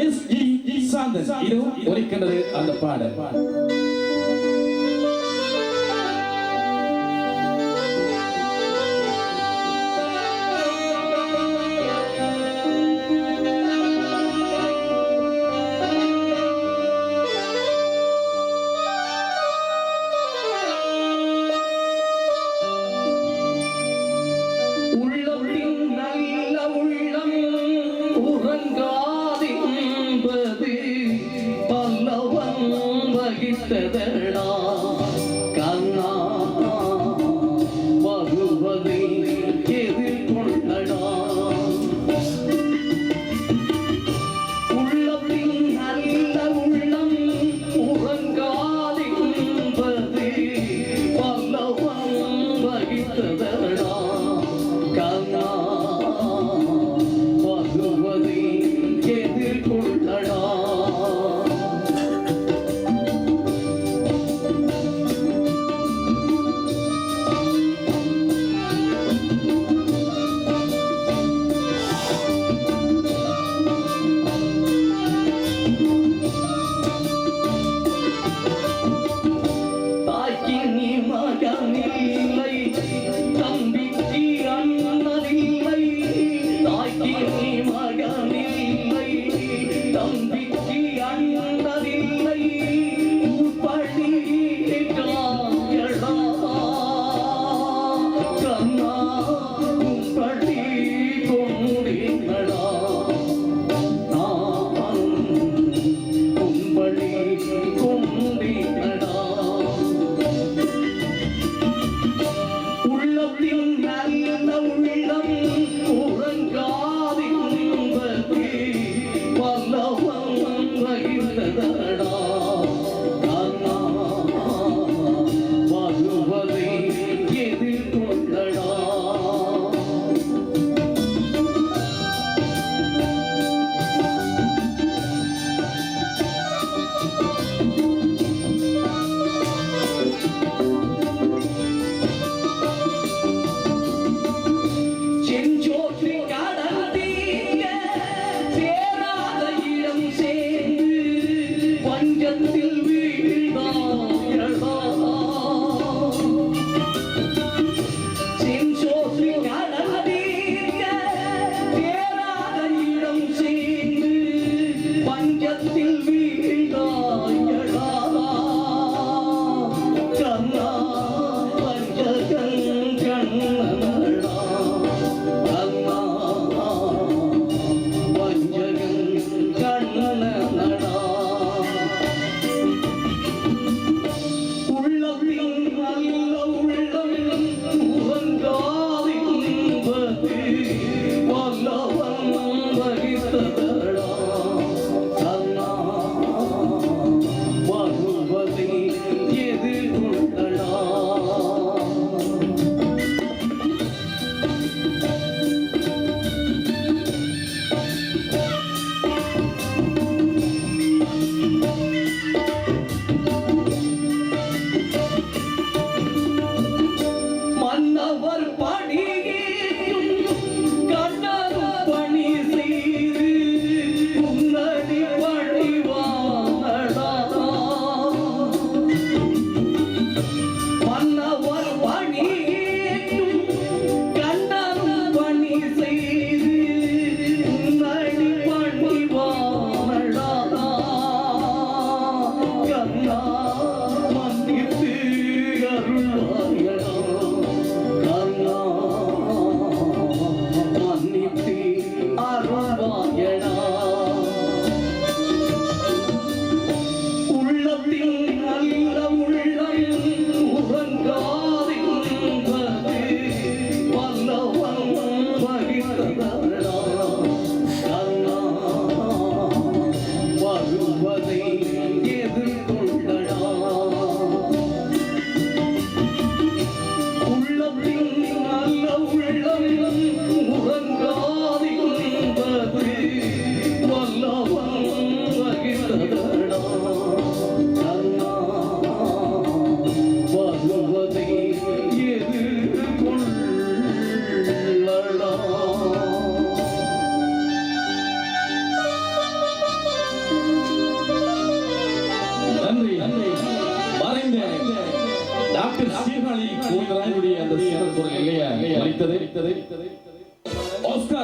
S E Santhan இது ஒலிக்கின்றது அந்த பாடல். ইত্যাদি ইত্যাদি ইত্যাদি অস্কার